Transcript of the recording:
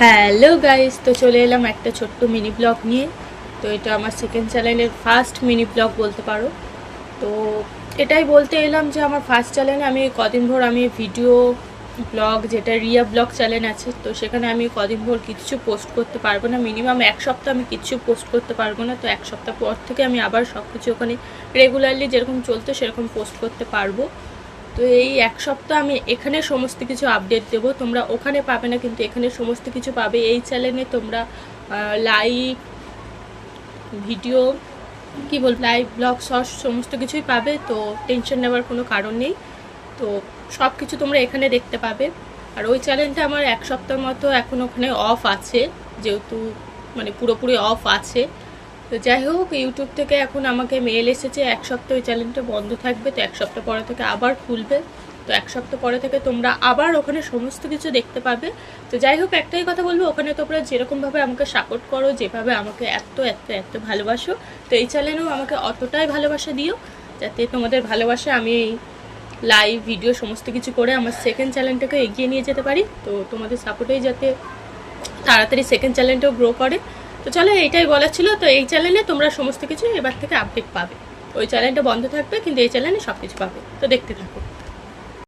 Hello guys তো চলে এলাম একটা ছোট্ট মিনি ব্লগ নিয়ে। তো এটা আমার সেকেন্ড চ্যানেলের ফার্স্ট মিনি ব্লগ বলতে পারো। তো এটাই বলতে এলাম যে আমার ফার্স্ট চ্যানেলে আমি কদিন ভোর আমি ভিডিও ব্লগ যেটা রিয়া ব্লগ চ্যানেল আছে, তো সেখানে আমি কদিন ভোর কিছু পোস্ট করতে পারব না। মিনিমাম এক সপ্তাহ আমি কিছু পোস্ট করতে পারব না। তো এক সপ্তাহ পর থেকে আমি আবার সব কিছু ওখানে রেগুলারলি যেরকম চলতো সেরকম পোস্ট করতে পারব। তো এই এক সপ্তাহ আমি এখানে সমস্ত কিছু আপডেট দেবো। তোমরা ওখানে পাবে না, কিন্তু এখানে সমস্ত কিছু পাবে। এই চ্যানেলে তোমরা লাইভ ভিডিও কি বল লাইভ ব্লগ শর্টস সমস্ত কিছুই পাবে, তো টেনশন নেওয়ার কোনো কারণ নেই। তো সব কিছু তোমরা এখানে দেখতে পাবে। আর ওই চ্যানেলটা আমার এক সপ্তাহ মতো এখন ওখানে অফ আছে, যেহেতু মানে পুরোপুরি অফ আছে। তো যাই হোক ইউটিউব থেকে এখন আমাকে মেল এসেছে, এক সপ্তাহ ওই চ্যানেলটা বন্ধ থাকবে, তো এক সপ্তাহ পরে থেকে আবার খুলবে। তো এক সপ্তাহ পরে থেকে তোমরা আবার ওখানে সমস্ত কিছু দেখতে পাবে। তো যাই হোক, একটাই কথা বলব, ওখানে তোমরা যেরকমভাবে আমাকে সাপোর্ট করো, যেভাবে আমাকে এত এত এত ভালোবাসো, তো এই চ্যানেলেও আমাকে অতটাই ভালোবাসা দিও, যাতে তোমাদের ভালোবাসা আমি লাইভ ভিডিও সমস্ত কিছু করে আমার সেকেন্ড চ্যানেলটাকে এগিয়ে নিয়ে যেতে পারি। তো তোমাদের সাপোর্টেই যাতে তাড়াতাড়ি সেকেন্ড চ্যানেলটাও গ্রো করে। তো চলো এইটাই বলার ছিল। তো এই চ্যানেলে তোমরা সমস্ত কিছু এবার থেকে আপডেট পাবে। ওই চ্যানেলটা বন্ধ থাকবে, কিন্তু এই চ্যানেলে সব কিছু পাবে। তো দেখতে থাকো।